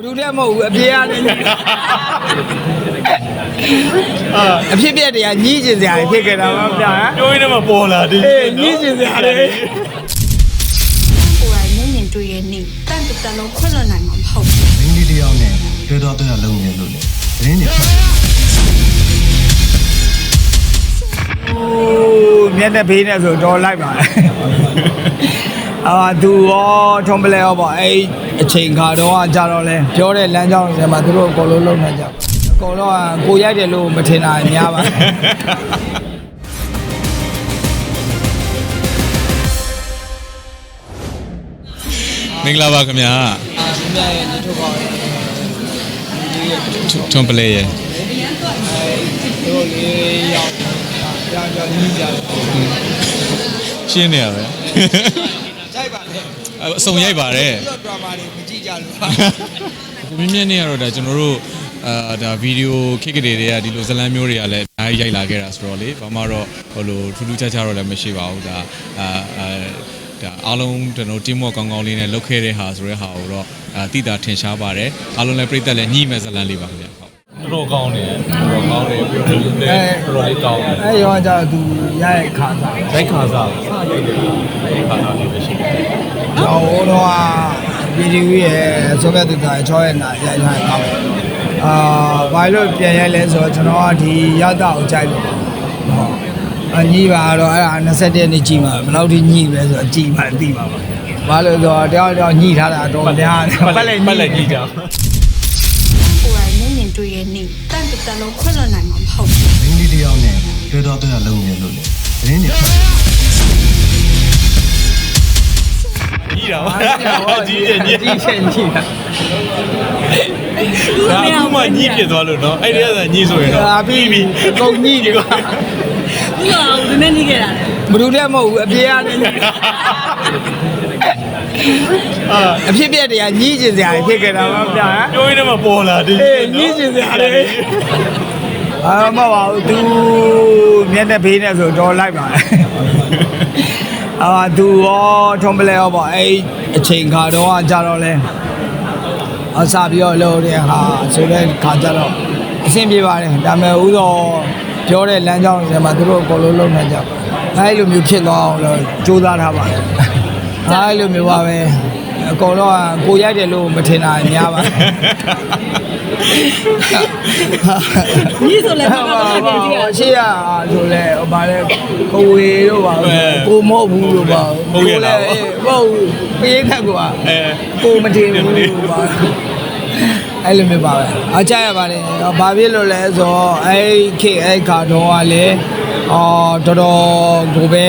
ဘယ်သူတည်းမဟုတ်ဘူးအပြေရတယ်အဖြစ်ပြက်တွေကညှိကျင်စရာတွေဖြစ်ခဲ့တာပါဗျာပြောရင်းနဲ့မပေါ်လာသေးအေးညှိကျင်စရာတွေကိုယ်တိုင်မျက်မြင်တွေ့ရဲ့နေ့တန်တတလုံးခွင့်လွှတ်နိုင်မှာမဟုတ်ဘူးမင်းလေးတယောက်နဲ့တွဲတော့တွဲတော့လုံးနေလို့လေသတင်းတွေထွက်ဟိုးမျက်နှာဖေးနေဆိုတော့လိုက်ပါ အာသူရောထုံးပလဲရောပေါ့အဲ့အချိန်ခါတော့ကကြတော့လဲပြောတဲ့လမ်းကြောင်းတွေမှာသူတို့အကုန်လုံးလုံးနေကြအကုန်လုံးကကိုရိုက်တယ်လို့မထင်တာများပါမင်္ဂလာပါခင်ဗျာအာသူများရဲ့ညထုတ်ပါရဲ့ထွန်းပလဲရဲ့တို့လေးရောက်ကြောင်ကြောင်ကြီးကြတယ်ရှင်းနေရပဲကြိုက်ပါလေ အစုံရိုက်ပါတယ်တော့ drama တွေမကြည့်ကြလို့ပါကိုမြင့်မြင့်နေရတော့ဒါကျွန်တော်တို့အာဒါဗီဒီယိုခစ်ကလေးတွေကဒီလိုဇတ်လန်းမျိုးတွေကလည်းအများကြီးရိုက်လာခဲ့တာဆိုတော့လေဘာမှတော့ဟိုလိုထူးထူးခြားခြားတော့လည်းမရှိပါဘူးဒါအာအာဒါအားလုံးကျွန်တော် team work ကောင်းကောင်းလေးနဲ့လုပ်ခဲ့တဲ့ဟာဆိုတဲ့ဟာကိုတော့အာတိတာထင်ရှားပါတယ်အားလုံးလည်းပြည့်သက်လည်းညှိမဲ့ဇတ်လန်းလေးပါခင်ဗျာဟု တ်တော်ကောင်းတယ်တော်ကောင်းတယ်ပြောလို့လည်းတော်တော်လေးကောင်းတယ်အဲ့ရောကြတော့သူရရဲ့ခါစားရိုက်ခါစားစရိုက်တယ်ရိုက်ခါစားလေးပဲရှိတယ်တော့ဟိုတော့ဗီဒီယိုရဲ့ဆိုတဲ့သူကချောရဲ့နာရိုက်ထားကောင်းအာဘာလို့ပြန်ရိုက်လဲဆိုတော့ကျွန်တော်ကဒီရတာကိုကြိုက်လို့ဟုတ်အညီပါတော့အဲ့ဒါ21ရက်နေ့ကြည့်မှာဘယ်လောက်ထိညှိပဲဆိုတော့ကြည့်မှသိပါပါဘာလို့ဆိုတော့တယောက်တယောက်ညှိထားတာတော့များတယ်ပတ်လက်ပတ်လက်ကြီးကြကိုယ်တိုင်မျက်မြင် တွေ့ရဲ့နေ့တန်တတလုံးခွင့်လွှတ်နိုင်မှာမဟုတ်ဘူးမင်းလေးတယောက်နဲ့တွဲတော့တွဲတော့လုံးနေလို့လေသတင်းတွေထွက်ကြီးတာပါကြီးတယ်ကြီးကြီးချင်ကြီးတာဒါအခုမှညှိဖြစ်သွားလို့နော်အဲ့ဒီကညှိဆိုရင်တော့အာပြီးပြီအကုန်ညှိနေပါဘူးလားဘယ်နဲ့နေခဲ့ တာလဲဘယ်သူတည်းမဟုတ်ဘူးအပြေရတယ်အာအဖြစ်ပြက်တွေကညှိကျင်စရာတွေဖြစ်ခဲ့တာပါဗျာပြောရင်းနဲ့မပေါ်လာသေးအေးညှိကျင်စရာတွေအာမဟုတ်ပါဘူးသူမျက်နှာဖေးနေဆိုတော့လိုက်ပါအာသူရောထုံးပလဲရောပေါ့အဲ့အချိန်ခါတော့ကကြတော့လဲအစားပြီးတော့လို့တဲ့ဟာဆိုတဲ့ခါကြတော့အဆင်ပြေပါတယ်ဒါပေမဲ့ဥသောပြောတဲ့လမ်းကြောင်းတွေမှာသူတို့အကုန်လုံးလုံးနေကြပါ အဲ့လိုမျိုးဖြစ်သွားအောင်လို့ကြိုးစားထားပါတယ်အဲ့လိုမျိုးပါပဲအကုန်လုံးကကိုရိုက်တယ်လို့မထင်တာများပါညီဆိုလဲဘာမှမဖြစ်ကြည့်ရရှေ့ရဆိုလဲဟိုဗာလဲကိုဝေတို့ပါကိုမဟုတ်ဘူးလို့ပါဟုတ်ဘူးပေးခတ်ကွာအဲကိုမထင်ဘူးလို့ပါအဲ့လိုမျိုးပါပဲအကြရပါတယ်ဘာဖြစ်လို့လဲဆိုတော့အဲ့ခေတ်အဲ့ခါတော့ကလည်း အော်တော်တော်ကိုပဲ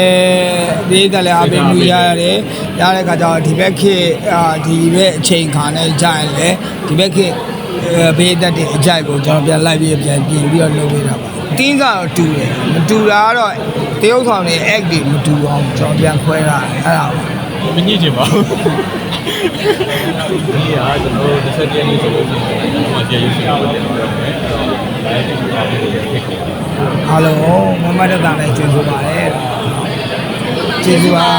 ဒီကလည်းအပင်မှုရရတယ်ရတဲ့ခါကျတော့ဒီဘက်ခေတ်အာဒီဘက်အချိန်ခါနဲ့ကြာရင်လေဒီဘက်ခေတ်ဘေးတက်တဲ့အကြိုက်ကိုကျွန်တော်ပြန်လိုက်ပြီးပြန်ပြင်ပြီးတော့လုပ်ပေးတာပါတင်းကတော့တူတယ်မတူတာကတော့တရုတ်ဆောင်တွေ act တွေမတူအောင်ကျွန်တော်ပြန်ခွဲတာအဲ့ဒါပါမညှိချင်ပါဘူးဒီဟာကျွန်တော်တို့တစ်ဆက်တည်းနေဆိုလို့ရှိရင်ကျွန်တော်ကျေးဇူးတင်ပါတယ် အားလုံးမမတ်တတာနဲ့ကျေးဇူးပါတယ်ကျေးဇူးပါ